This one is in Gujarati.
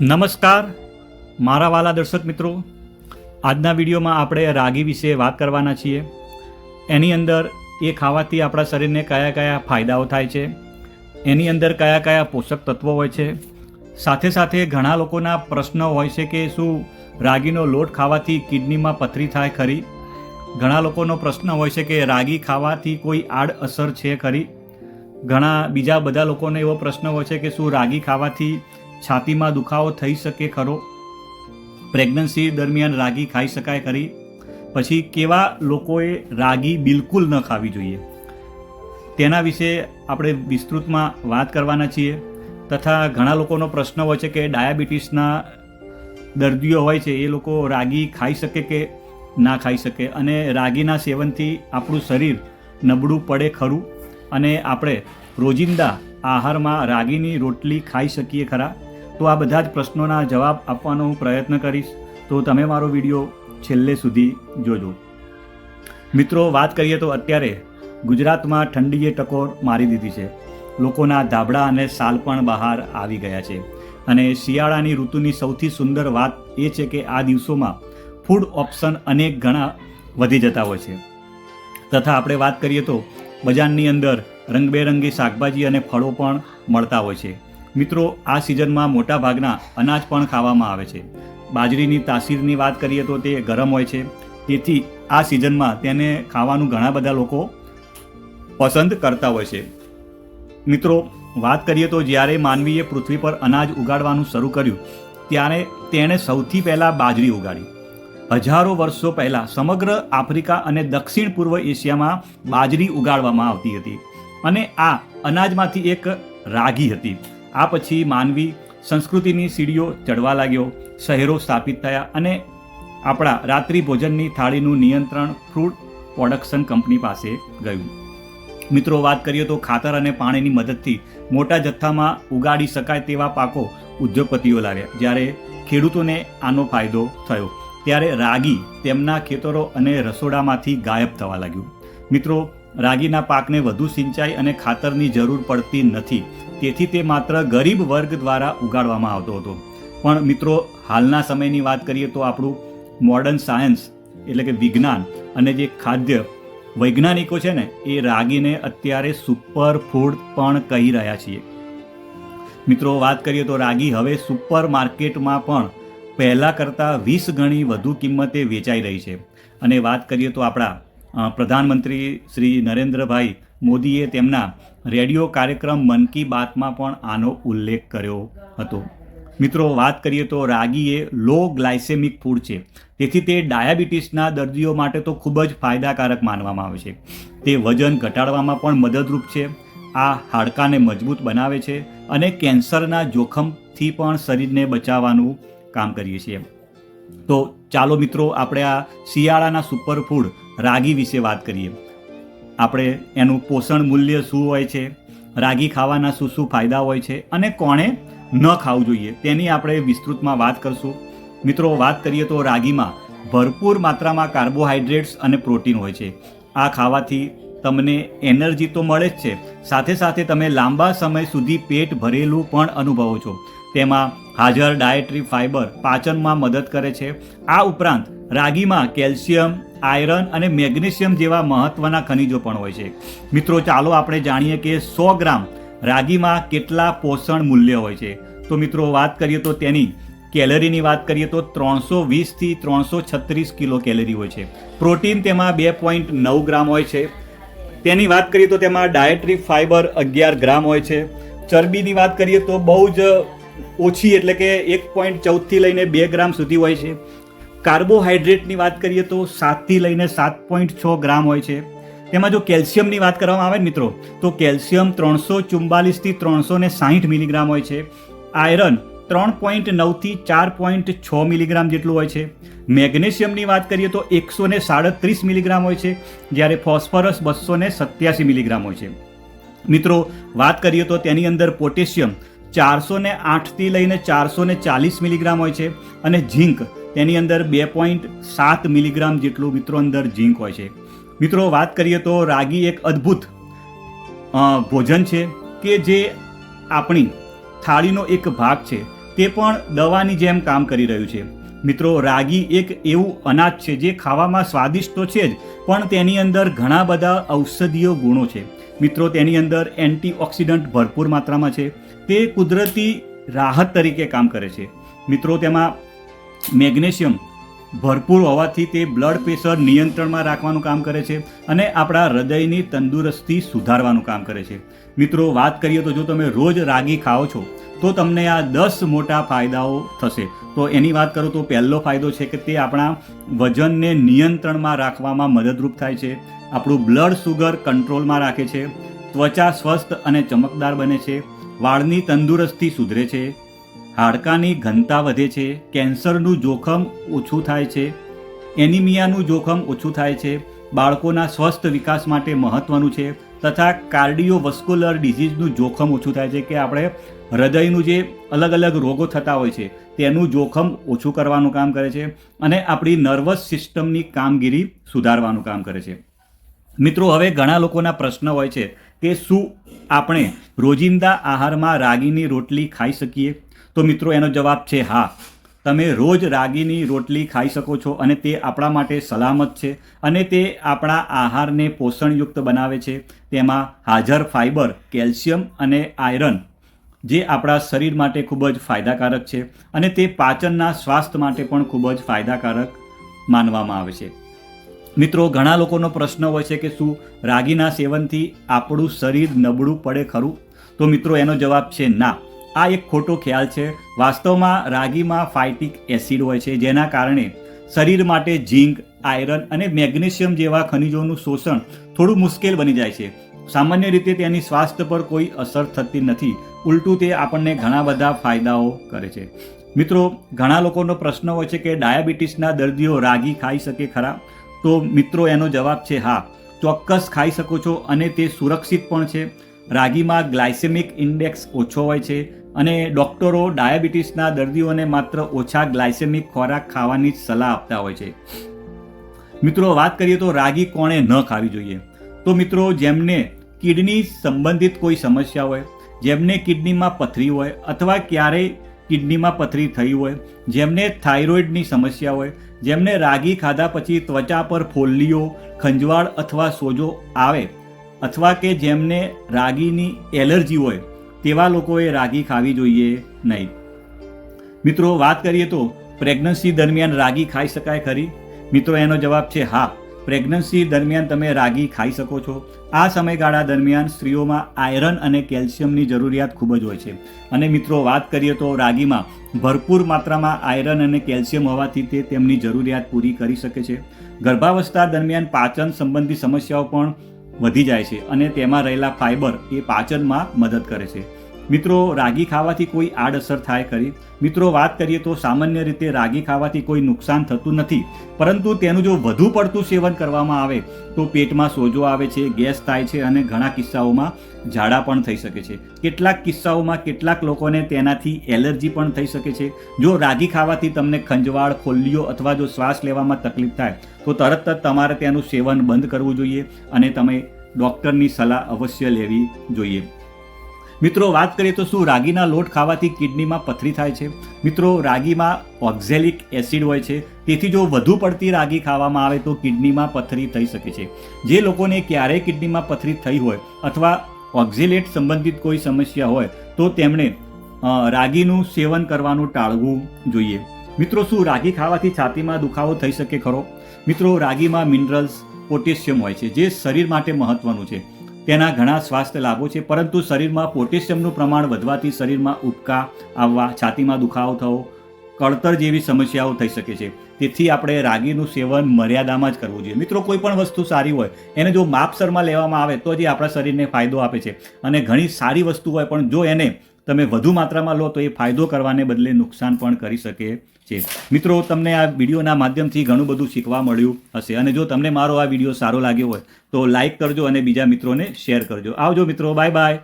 નમસ્કાર, મારા વાલા દર્શક મિત્રો. આજના વિડીયોમાં આપણે રાગી વિશે વાત કરવાના છીએ. એની અંદર એ ખાવાથી આપણા શરીરને કયા કયા ફાયદાઓ થાય છે, એની અંદર કયા કયા પોષક તત્વો હોય છે, સાથે સાથે ઘણા લોકોના પ્રશ્ન હોય છે કે શું રાગીનો લોટ ખાવાથી કિડનીમાં પથરી થાય ખરી? ઘણા લોકોનો પ્રશ્ન હોય છે કે રાગી ખાવાથી કોઈ આડઅસર છે ખરી? ઘણા બીજા બધા લોકોને એવો પ્રશ્ન હોય છે કે શું રાગી ખાવાથી છાતીમાં દુખાવો થઈ શકે ખરો? પ્રેગ્નન્સી દરમિયાન રાગી ખાઈ શકાય ખરી? પછી કેવા લોકોએ રાગી બિલકુલ ન ખાવી જોઈએ? તેના વિશે આપણે વિસ્તૃતમાં વાત કરવાના છીએ. તથા ઘણા લોકોનો પ્રશ્ન હોય છે કે ડાયાબિટીસના દર્દીઓ હોય છે, એ લોકો રાગી ખાઈ શકે કે ના ખાઈ શકે? અને રાગીના સેવનથી આપણું શરીર નબળું પડે ખરું? અને આપણે રોજિંદા આહારમાં રાગીની રોટલી ખાઈ શકીએ ખરા? તો આ બધા જ પ્રશ્નોના જવાબ આપવાનો હું પ્રયત્ન કરીશ. તો તમે મારો વીડિયો છેલ્લે સુધી જોજો. મિત્રો, વાત કરીએ તો અત્યારે ગુજરાતમાં ઠંડીએ ટકોર મારી દીધી છે. લોકોના ધાબળા અને સાલ પણ બહાર આવી ગયા છે. અને શિયાળાની ઋતુની સૌથી સુંદર વાત એ છે કે આ દિવસોમાં ફૂડ ઓપ્શન અનેક ઘણા વધી જતા હોય છે. તથા આપણે વાત કરીએ તો બજારની અંદર રંગબેરંગી શાકભાજી અને ફળો પણ મળતા હોય છે. મિત્રો, આ સિઝનમાં મોટા ભાગના અનાજ પણ ખાવામાં આવે છે. બાજરીની તાસીરની વાત કરીએ તો તે ગરમ હોય છે. તેથી આ સિઝનમાં તેને ખાવાનું ઘણા બધા લોકો પસંદ કરતા હોય છે. મિત્રો, વાત કરીએ તો જ્યારે માનવીએ પૃથ્વી પર અનાજ ઉગાડવાનું શરૂ કર્યું, ત્યારે તેણે સૌથી પહેલાં બાજરી ઉગાડી. હજારો વર્ષો પહેલાં સમગ્ર આફ્રિકા અને દક્ષિણ પૂર્વ એશિયામાં બાજરી ઉગાડવામાં આવતી હતી અને આ અનાજમાંથી એક રાગી હતી. આ પછી માનવી સંસ્કૃતિની સીડીઓ ચડવા લાગ્યો, શહેરો સ્થાપિત થયા અને આપણા રાત્રિ ભોજનની થાળીનું નિયંત્રણ ફ્રૂટ પ્રોડક્શન કંપની પાસે ગયું. મિત્રો, વાત કરીએ તો ખાતર અને પાણીની મદદથી મોટા જથ્થામાં ઉગાડી શકાય તેવા પાકો ઉદ્યોગપતિઓ લાવ્યા. જ્યારે ખેડૂતોને આનો ફાયદો થયો, ત્યારે રાગી તેમના ખેતરો અને રસોડામાંથી ગાયબ થવા લાગ્યું. મિત્રો રાગીના પાકને વધુ સિંચાઈ અને ખાતરની જરૂર પડતી નથી. તેથી તે માત્ર ગરીબ વર્ગ દ્વારા ઉગાડવામાં આવતો હતો. પણ મિત્રો, હાલના સમયની વાત કરીએ તો આપણું મોડર્ન સાયન્સ એટલે કે વિજ્ઞાન અને જે ખાદ્ય વૈજ્ઞાનિકો છે ને, એ રાગીને અત્યારે સુપર ફૂડ પણ કહી રહ્યા છીએ. મિત્રો, વાત કરીએ તો રાગી હવે સુપર માર્કેટમાં પણ પહેલાં કરતાં વીસ ગણી વધુ કિંમતે વેચાઈ રહી છે. અને વાત કરીએ તો આપણા પ્રધાનમંત્રી શ્રી નરેન્દ્રભાઈ મોદીએ તેમના રેડિયો કાર્યક્રમ મન કી બાતમાં પણ આનો ઉલ્લેખ કર્યો હતો. મિત્રો, વાત કરીએ તો રાગી એ લો ગ્લાયસેમિક ફૂડ છે. તેથી તે ડાયાબિટીસના દર્દીઓ માટે તો ખૂબ જ ફાયદાકારક માનવામાં આવે છે. તે વજન ઘટાડવામાં પણ મદદરૂપ છે. આ હાડકાને મજબૂત બનાવે છે અને કેન્સરના જોખમથી પણ શરીરને બચાવવાનું કામ કરીએ છીએ. તો ચાલો મિત્રો, આપણે આ શિયાળાના સુપરફૂડ રાગી વિશે વાત કરીએ. આપણે એનું પોષણ મૂલ્ય શું હોય છે, રાગી ખાવાના શું શું ફાયદા હોય છે અને કોણે ન ખાવું જોઈએ તેની આપણે વિસ્તૃતમાં વાત કરશું. મિત્રો, વાત કરીએ તો રાગીમાં ભરપૂર માત્રામાં કાર્બોહાઈડ્રેટ્સ અને પ્રોટીન હોય છે. આ ખાવાથી તમને એનર્જી તો મળે જ છે, સાથે સાથે તમે લાંબા સમય સુધી પેટ ભરેલું પણ અનુભવો છો. તેમાં હાજર ડાયટરી ફાઇબર પાચનમાં મદદ કરે છે. આ ઉપરાંત રાગીમાં કેલ્શિયમ આયરન અને મેગ્નેશિયમ જેવા મહત્વના ખનિજો પણ હોય છે. મિત્રો, ચાલો આપણે જાણીએ કે સો ગ્રામ રાગીમાં કેટલા પોષણ મૂલ્ય હોય છે. તો મિત્રો, વાત કરીએ તો તેની કેલરીની વાત કરીએ તો ત્રણસો વીસથી ત્રણસો છત્રીસ કિલો કેલરી હોય છે. પ્રોટીન તેમાં બે પોઈન્ટ નવ ગ્રામ હોય છે. તેની વાત કરીએ તો તેમાં ડાયટરી ફાઇબર અગિયાર ગ્રામ હોય છે. ચરબીની વાત કરીએ તો બહુ જ ઓછી એટલે કે એક પોઈન્ટ ચૌદથી લઈને બે ગ્રામ સુધી હોય છે. કાર્બોહાઈડ્રેટની વાત કરીએ તો સાતથી લઈને સાત પોઈન્ટ છ ગ્રામ હોય છે. તેમાં જો કેલ્શિયમની વાત કરવામાં આવે મિત્રો, તો કેલ્શિયમ ત્રણસો ચુમ્બાલીસથી ત્રણસો ને સાહીઠ મિલીગ્રામ હોય છે. આયરન ત્રણ પોઈન્ટ નવથી ચાર પોઈન્ટ છ મિલીગ્રામ જેટલું હોય છે. મેગ્નેશિયમની વાત કરીએ તો એકસો ને સાડત્રીસ મિલીગ્રામ હોય છે, જ્યારે ફોસ્ફરસ બસો ને સત્યાસી મિલીગ્રામ હોય છે. મિત્રો, વાત કરીએ તો તેની અંદર પોટેશિયમ ચારસો ને આઠથી લઈને ચારસો ને ચાલીસ મિલીગ્રામ હોય છે અને ઝીંક તેની અંદર બે પોઈન્ટ સાત મિલીગ્રામ જેટલું મિત્રો અંદર ઝીંક હોય છે. મિત્રો, વાત કરીએ તો રાગી એક અદ્ભુત ભોજન છે કે જે આપણી થાળીનો એક ભાગ છે, તે પણ દવાની જેમ કામ કરી રહ્યું છે. મિત્રો, રાગી એક એવું અનાજ છે જે ખાવામાં સ્વાદિષ્ટ તો છે જ, પણ તેની અંદર ઘણા બધા ઔષધીય ગુણો છે. મિત્રો, તેની અંદર એન્ટીઓક્સિડન્ટ ભરપૂર માત્રામાં છે. તે કુદરતી રાહત તરીકે કામ કરે છે. મિત્રો, તેમાં મેગ્નેશિયમ ભરપૂર હોવાથી તે બ્લડ પ્રેશર નિયંત્રણમાં રાખવાનું કામ કરે છે અને આપણા હૃદયની તંદુરસ્તી સુધારવાનું કામ કરે છે. મિત્રો, વાત કરીએ તો જો તમે રોજ રાગી ખાઓ છો, તો તમને આ દસ મોટા ફાયદાઓ થશે. તો એની વાત કરું તો પહેલો ફાયદો છે કે તે આપણા વજનને નિયંત્રણમાં રાખવામાં મદદરૂપ થાય છે. આપણું બ્લડ સુગર કંટ્રોલમાં રાખે છે, ત્વચા સ્વસ્થ અને ચમકદાર બને છે, વાળની તંદુરસ્તી સુધરે છે હાડકાની ઘનતા વધે છે, કેન્સરનું જોખમ ઓછું થાય છે, એનિમિયાનું જોખમ ઓછું થાય છે, બાળકોના સ્વસ્થ વિકાસ માટે મહત્વનું છે, તથા કાર્ડિયોવસ્ક્યુલર ડિઝીઝનું જોખમ ઓછું થાય છે, કે આપણે હૃદયનું જે અલગ અલગ રોગો થતા હોય છે, તેનું જોખમ ઓછું કરવાનું કામ કરે છે અને આપણી નર્વસ સિસ્ટમની કામગીરી સુધારવાનું કામ કરે છે. મિત્રો, હવે ઘણા લોકોના પ્રશ્ન હોય છે કે શું આપણે રોજિંદા આહારમાં રાગીની રોટલી ખાઈ શકીએ? તો મિત્રો, એનો જવાબ છે હા. તમે રોજ રાગીની રોટલી ખાઈ શકો છો અને તે આપણા માટે સલામત છે અને તે આપણા આહારને પોષણયુક્ત બનાવે છે. તેમાં હાજર ફાઇબર કેલ્શિયમ અને આયરન, જે આપણા શરીર માટે ખૂબ જ ફાયદાકારક છે અને તે પાચનના સ્વાસ્થ્ય માટે પણ ખૂબ જ ફાયદાકારક માનવામાં આવે છે. મિત્રો, ઘણા લોકોનો પ્રશ્ન હોય છે કે શું રાગીના સેવનથી આપણું શરીર નબળું પડે ખરું? તો મિત્રો, એનો જવાબ છે ના. આ એક ખોટો ખ્યાલ છે. વાસ્તવમાં રાગીમાં ફાઇટિક એસિડ હોય છે, જેના કારણે શરીર માટે ઝીંક, આયરન અને મેગ્નેશિયમ જેવા ખનિજોનું શોષણ થોડું મુશ્કેલ બની જાય છે. સામાન્ય રીતે તેની સ્વાસ્થ્ય પર કોઈ અસર થતી નથી. ઉલટું તે આપણને ઘણા બધા ફાયદાઓ કરે છે. મિત્રો, ઘણા લોકોનો પ્રશ્ન હોય છે કે ડાયાબિટીસના દર્દીઓ રાગી ખાઈ શકે ખરા? તો મિત્રો, એનો જવાબ છે હા. ચોક્કસ ખાઈ શકો છો અને તે સુરક્ષિત પણ છે. રાગીમાં ગ્લાયસેમિક ઇન્ડેક્સ ઓછો હોય છે. અને ડૉક્ટરો ડાયાબિટીસના દર્દીઓને માત્ર ઓછા ગ્લાયસેમિક ખોરાક ખાવાની જ સલાહ આપતા હોય છે. મિત્રો, વાત કરીએ તો રાગી કોણે ન ખાવી જોઈએ. તો મિત્રો, જેમને કિડની સંબંધિત કોઈ સમસ્યા હોય, જેમને કિડનીમાં પથરી હોય અથવા ક્યારેય કિડનીમાં પથરી થઈ હોય, જેમને થાઇરોઇડની સમસ્યા હોય, જેમને રાગી ખાધા પછી ત્વચા પર ફોલ્લીઓ, ખંજવાળ અથવા સોજો આવે, અથવા કે જેમને રાગીની એલર્જી હોય તેવા લોકોએ રાગી ખાવી જોઈએ નહીં. મિત્રો, વાત કરીએ તો પ્રેગ્નન્સી દરમિયાન રાગી ખાઈ શકાય ખરી? મિત્રો, એનો જવાબ છે હા. પ્રેગ્નન્સી દરમિયાન તમે રાગી ખાઈ શકો છો. આ સમયગાળા દરમિયાન સ્ત્રીઓમાં આયરન અને કેલ્શિયમની જરૂરિયાત ખૂબ જ હોય છે. અને મિત્રો, વાત કરીએ તો રાગીમાં ભરપૂર માત્રામાં આયરન અને કેલ્શિયમ હોવાથી તે તેમની જરૂરિયાત પૂરી કરી શકે છે. ગર્ભાવસ્થા દરમિયાન પાચન સંબંધી સમસ્યાઓ પણ વધી જાય છે અને તેમાં રહેલા ફાઇબર એ પાચનમાં મદદ કરે છે. મિત્રો, રાગી ખાવાથી કોઈ આડઅસર થાય ખરી? મિત્રો, વાત કરીએ તો સામાન્ય રીતે રાગી ખાવાથી કોઈ નુકસાન થતું નથી. પરંતુ તેનું જો વધુ પડતું સેવન કરવામાં આવે, તો પેટમાં સોજો આવે છે, ગેસ થાય છે અને ઘણા કિસ્સાઓમાં ઝાડા પણ થઈ શકે છે. કેટલાક કિસ્સાઓમાં કેટલાક લોકોને તેનાથી એલર્જી પણ થઈ શકે છે. જો રાગી ખાવાથી તમને ખંજવાળ, ખોલ્લીઓ અથવા જો શ્વાસ લેવામાં તકલીફ થાય, તો તરત જ તમારે તેનું સેવન બંધ કરવું જોઈએ અને તમે ડૉક્ટરની સલાહ અવશ્ય લેવી જોઈએ. મિત્રો, વાત કરીએ તો શું રાગીના લોટ ખાવાથી કિડનીમાં પથરી થાય છે? મિત્રો, રાગીમાં ઓક્ઝેલિક એસિડ હોય છે. તેથી જો વધુ પડતી રાગી ખાવામાં આવે તો કિડનીમાં પથરી થઈ શકે છે. જે લોકોને ક્યારેય કિડનીમાં પથરી થઈ હોય અથવા ઓક્ઝેલેટ સંબંધિત કોઈ સમસ્યા હોય, તો તેમણે રાગીનું સેવન કરવાનું ટાળવું જોઈએ. મિત્રો, શું રાગી ખાવાથી છાતીમાં દુખાવો થઈ શકે ખરો? મિત્રો, રાગીમાં મિનરલ્સ, પોટેશિયમ હોય છે, જે શરીર માટે મહત્વનું છે. તેના ઘણા સ્વાસ્થ્ય લાભો છે, પરંતુ શરીરમાં પોટેશિયમનું પ્રમાણ વધવાથી શરીરમાં ઉબકા આવવા, છાતીમાં દુખાવો થવો કળતર જેવી સમસ્યાઓ થઈ શકે છે. તેથી આપણે રાગીનું સેવન મર્યાદામાં જ કરવું જોઈએ. મિત્રો, કોઈ પણ વસ્તુ સારી હોય, એને જો માપસરમાં લેવામાં આવે, તો જે આપણા શરીરને ફાયદો આપે છે. અને ઘણી સારી વસ્તુ હોય, પણ જો એને તમે વધુ માત્રામાં લો, તો એ ફાયદો કરવાને બદલે નુકસાન પણ કરી શકે છે. મિત્રો, તમને આ વિડીયોના માધ્યમથી ઘણું બધું શીખવા મળ્યું હશે. અને જો તમને મારો આ વીડિયો સારો લાગ્યો હોય, તો લાઈક કરજો અને બીજા મિત્રોને શેર કરજો. આવજો મિત્રો, બાય બાય.